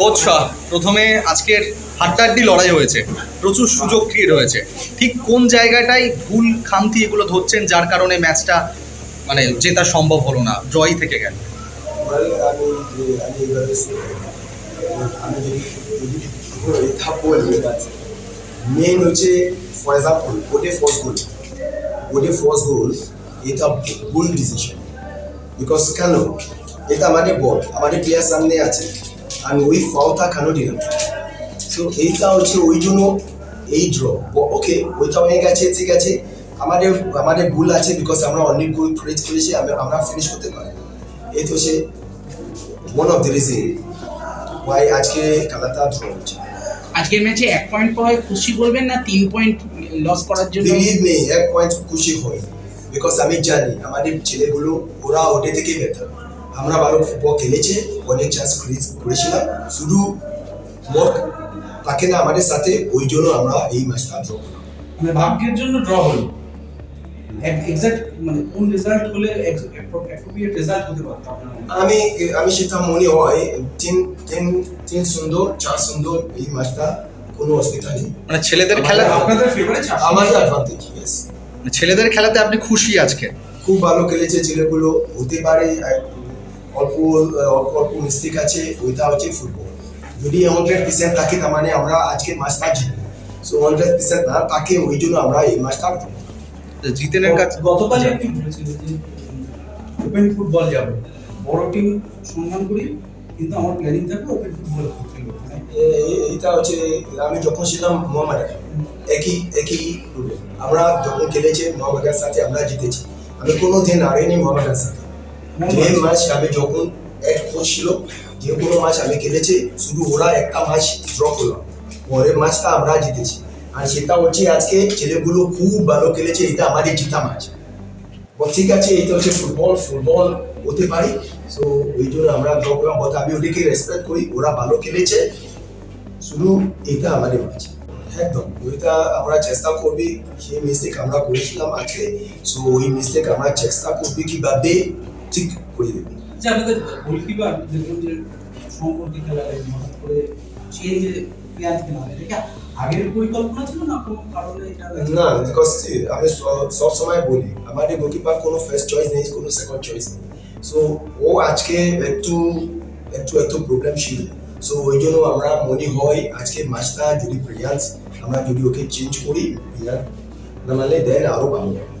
Coach Shah, প্রথমে আজকের হাড্ডাহাড্ডি লড়াই হয়েছে প্রচুর সুযোগ ক্রিয়েট হয়েছে ঠিক কোন জায়গাটাই ভুল খামতি এগুলো ধরছেন যার কারণে ম্যাচটা মানে জেতা সম্ভব হলো না? ড্রই থেকে গেল। আমি মেন হচ্ছে ফর এক্সাম্পল ওটে ফার্স্ট গোল ওটে ফার্স্ট গোল এটা ভুল ডিসিশন বিকজ কেন? এটা আমাদের বল আমাদের প্লেয়ার সামনে আছে। আমি ওই ফাউলটা কেন দিলাম? সো এইটা হচ্ছে ওই জন্য এই ড্র ওকে ওইটা হয়ে গেছে ঠিক আছে। আমাদের আমাদের ভুল আছে বিকজ আমরা অনেক গোল ক্রিয়েট করেছি আমি- আমরা ফিনিশ করতে পারি। এই তো সে one of the reason why আজকে খেলাটা ড্র হচ্ছে। আজকের ম্যাচে এক পয়েন্ট পাওয়ায় খুশি বলবেন না তিন পয়েন্ট লস করার জন্য? বিলিভ মি এক পয়েন্ট খুশি হই বিকজ আমি জানি আমাদের ছেলেগুলো ওরা ওদের থেকে বেটার আমরা ভালো ফুটবল খেলেছে অনেক চান্স করেছিলাম। শুধু মক থাকে না আমাদের সাথে ওই জন্য আমরা এই ম্যাচটা ড্র করলাম। মানে ভাগ্যের জন্য ড্র হলো। এক্সাক্ট মানে কোন রেজাল্ট হলে অ্যাপ্রোপ্রিয়েট রেজাল্ট হতে পারত আপনার মনে? আমি আমি সেটা মনে হয় তিন তিন তিন সুন্দর চার সুন্দর এই ম্যাচটা কোনো অসুবিধা নেই। মানে ছেলেদের খেলা আপনাদের ফেভারিট আমাদের অ্যাডভান্টেজ ইয়েস ছেলেদের খেলাতে আপনি খুশি আজকে? খুব ভালো খেলেছে ছেলেগুলো হতে পারে অল্প অল্প অল্প মিস্টেক আছে ওইটা হচ্ছে ফুটবল। যদি হান্ড্রেড পার্সেন্ট থাকে তার মানে আমরা আজকে ম্যাচটা জিতবো। সো হান্ড্রেড পার্সেন্ট না তাকে ওই জন্য আমরা এই ম্যাচটা জিতেনের কাছে গতকাল একটি বলেছিল যে ওপেন ফুটবল যাবে। বড় টিম সম্মান করি কিন্তু আমার প্ল্যানিং থাকবে ওপেন ফুটবল এইটা হচ্ছে আমি যখন ছিলাম মোহাম্মদ একই একই আমরা যখন খেলেছি মোহাম্মদের সাথে আমরা জিতেছি। আমি কোনো দিন হারিনি মোহাম্মদের সাথে। যে মাছ আমি যখন এক কোচ ছিল যে কোনো মাছ আমি খেলেছি শুধু ওরা একটা মাছ ড্র করলাম পরের মাছটা আমরা জিতেছি। আর সেটা হচ্ছে আজকে ছেলেগুলো খুব ভালো খেলেছে এটা আমাদের জিতা ম্যাচ ঠিক আছে এটা হচ্ছে ফুটবল ফুটবল হতে পারি। সো ওই জন্য আমরা ড্র করলাম but আমি ওদেরকে রেসপেক্ট করি ওরা ভালো খেলেছে। শুধু এটা আমাদের ম্যাচ একদম ওইটা আমরা চেষ্টা করবি সেই মিস্টেক আমরা করেছিলাম আজকে। সো ওই মিস্টেক আমরা চেষ্টা করবি কীভাবে ঠিক দেবো। যে আপনাদের গোলকিপার দেখুন যে সম্পর্কে হঠাৎ করে চেঞ্জ প্লেয়ার কেনা এটা আগের পরিকল্পনা ছিল না কোনো কারণে এটা না বিকজ আমি সব সময় বলি আমাদের গোলকিপার কোনো ফার্স্ট চয়েস নেই কোনো সেকেন্ড চয়েস নেই। সো ও আজকে একটু একটু একটু প্রবলেম ছিল। সো ওই জন্য আমরা মনে হয় আজকে ম্যাচটা যদি প্রিয়ান্স আমরা যদি ওকে চেঞ্জ করি প্রিয়ান্স না মানে দেন আরও ভালো। হবে